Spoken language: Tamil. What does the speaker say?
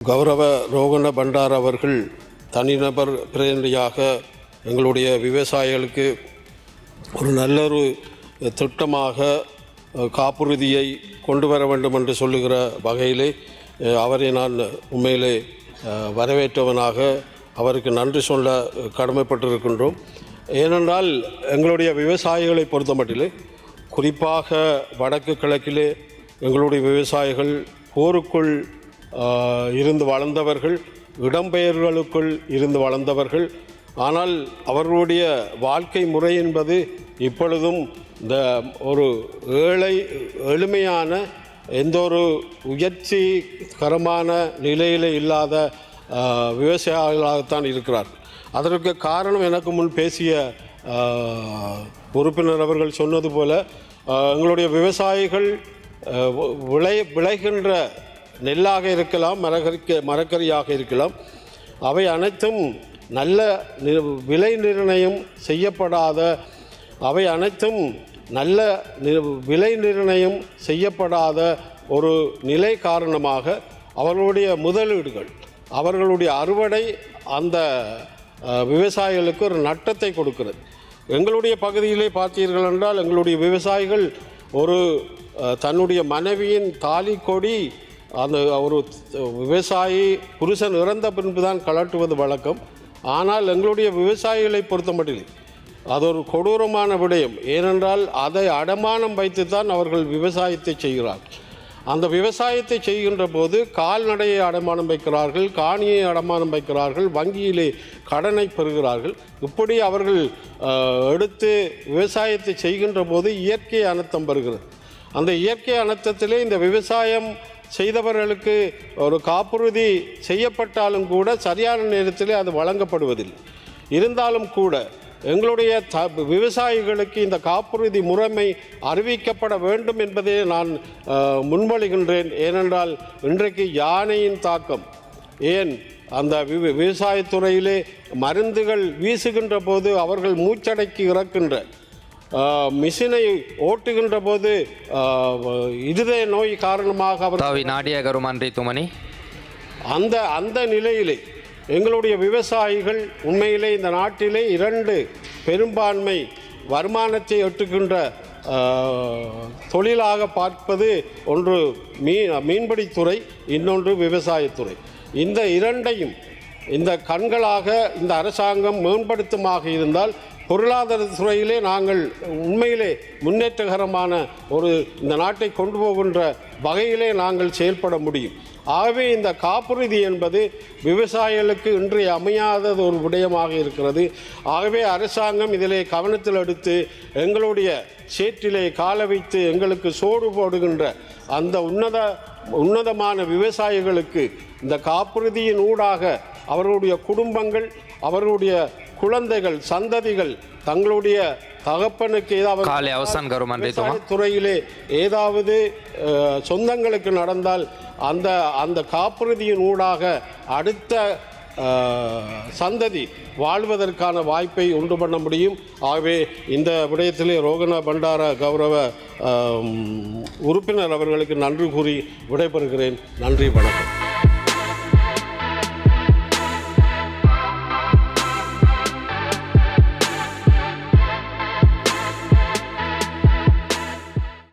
கௌரவ ரோகண பண்டார் அவர்கள் தனிநபர் பிரதிநிதியாக எங்களுடைய விவசாயிகளுக்கு ஒரு நல்லொரு திட்டமாக காப்புறுதியை கொண்டு வர வேண்டும் என்று சொல்லுகிற வகையிலே அவரை நான் உண்மையிலே வரவேற்றவனாக அவருக்கு நன்றி சொல்ல கடமைப்பட்டிருக்கின்றோம். ஏனென்றால் எங்களுடைய விவசாயிகளை பொறுத்தமட்டிலே குறிப்பாக வடக்கு கிழக்கிலே எங்களுடைய விவசாயிகள் போருக்குள் இருந்து வளர்ந்தவர்கள் இடம்பெயர்களுக்குள் இருந்து வளர்ந்தவர்கள். ஆனால் அவர்களுடைய வாழ்க்கை முறை என்பது இப்பொழுதும் இந்த ஒரு ஏழை எளிமையான எந்த ஒரு உயர்ச்சிகரமான நிலையில் இல்லாத விவசாயிகளாகத்தான் இருக்கிறார். அதற்கு காரணம் எனக்கு முன் பேசிய உறுப்பினர் அவர்கள் சொன்னது போல எங்களுடைய விவசாயிகள் விளை விளைகின்ற நெல்லாக இருக்கலாம் மரகரிக்க மரக்கறியாக இருக்கலாம். அவை அனைத்தும் நல்ல விலை நிர்ணயம் செய்யப்படாத அவை அனைத்தும் நல்ல நி- விலை நிர்ணயம் செய்யப்படாத ஒரு நிலை காரணமாக அவர்களுடைய முதலீடுகள் அவர்களுடைய அறுவடை அந்த விவசாயிகளுக்கு ஒரு நட்டத்தை கொடுக்கிறது. எங்களுடைய பகுதியிலே பார்த்தீர்கள் என்றால் எங்களுடைய விவசாயிகள் ஒரு தன்னுடைய மனைவியின் தாலி கொடி அந்த ஒரு விவசாயி புருஷன் இறந்த பின்பு தான் கலட்டுவது வழக்கம். ஆனால் எங்களுடைய விவசாயிகளை பொறுத்த மட்டில் அது ஒரு கொடூரமான விடயம். ஏனென்றால் அதை அடமானம் வைத்து தான் அவர்கள் விவசாயத்தை செய்கிறார்கள் அந்த விவசாயத்தை செய்கின்ற போது கால்நடையை அடமானம் வைக்கிறார்கள் காணியை அடமானம் வைக்கிறார்கள் வங்கியிலே கடனை பெறுகிறார்கள். இப்படி அவர்கள் எடுத்து விவசாயத்தை செய்கின்ற போது இயற்கை அனர்த்தம் வருகிறது அந்த இயற்கை அனர்த்தத்திலே இந்த விவசாயம் செய்தவர்களுக்கு ஒரு காப்புறுதி செய்யப்பட்டாலும் கூட சரியான நேரத்தில் அது வழங்கப்படுவதில்லை. இருந்தாலும் கூட எங்களுடைய த விவசாயிகளுக்கு இந்த காப்புறுதி முறைமை அறிவிக்கப்பட வேண்டும் என்பதை நான் முன்மொழிகின்றேன். ஏனென்றால் இன்றைக்கு யானையின் தாக்கம் ஏன் அந்த விவ விவசாயத்துறையிலே மருந்துகள் வீசுகின்ற போது அவர்கள் மூச்சடைக்கு இறக்கின்ற மிஷினை ஓட்டுகின்ற போது இருதய நோய் காரணமாக அவர் நாடிய கருமான் ரீத்துமணி அந்த அந்த நிலையிலே எங்களுடைய விவசாயிகள் உண்மையிலே இந்த நாட்டிலே இரண்டு பெரும்பான்மை வருமானத்தை எட்டுகின்ற தொழிலாக பார்ப்பது ஒன்று மீ மீன்பிடித்துறை இன்னொன்று விவசாயத்துறை இந்த இரண்டையும் இந்த கண்களாக இந்த அரசாங்கம் மேம்படுத்துமாக இருந்தால் பொருளாதார துறையிலே நாங்கள் உண்மையிலே முன்னேற்றகரமான ஒரு இந்த நாட்டை கொண்டு போகின்ற வகையிலே நாங்கள் செயல்பட முடியும். ஆகவே இந்த காப்புறுதி என்பது விவசாயிகளுக்கு இன்றைய அமையாதது ஒரு விடயமாக இருக்கிறது. ஆகவே அரசாங்கம் இதிலே கவனத்தில் எடுத்து எங்களுடைய சேற்றிலே கால வைத்து எங்களுக்கு சோடு போடுகின்ற அந்த உன்னத உன்னதமான விவசாயிகளுக்கு இந்த காப்புறுதியின் ஊடாக அவர்களுடைய குடும்பங்கள் அவர்களுடைய குழந்தைகள் சந்ததிகள் தங்களுடைய தகப்பனுக்கு ஏதாவது துறையிலே ஏதாவது சொந்தங்களுக்கு நடந்தால் அந்த அந்த காப்புறுதியின் ஊடாக அடுத்த சந்ததி வாழ்வதற்கான வாய்ப்பை உண்டு பண்ண முடியும். ஆகவே இந்த விடயத்திலே ரோகண பண்டார கௌரவ உறுப்பினர் அவர்களுக்கு நன்றி கூறி விடைபெறுகிறேன். நன்றி வணக்கம்.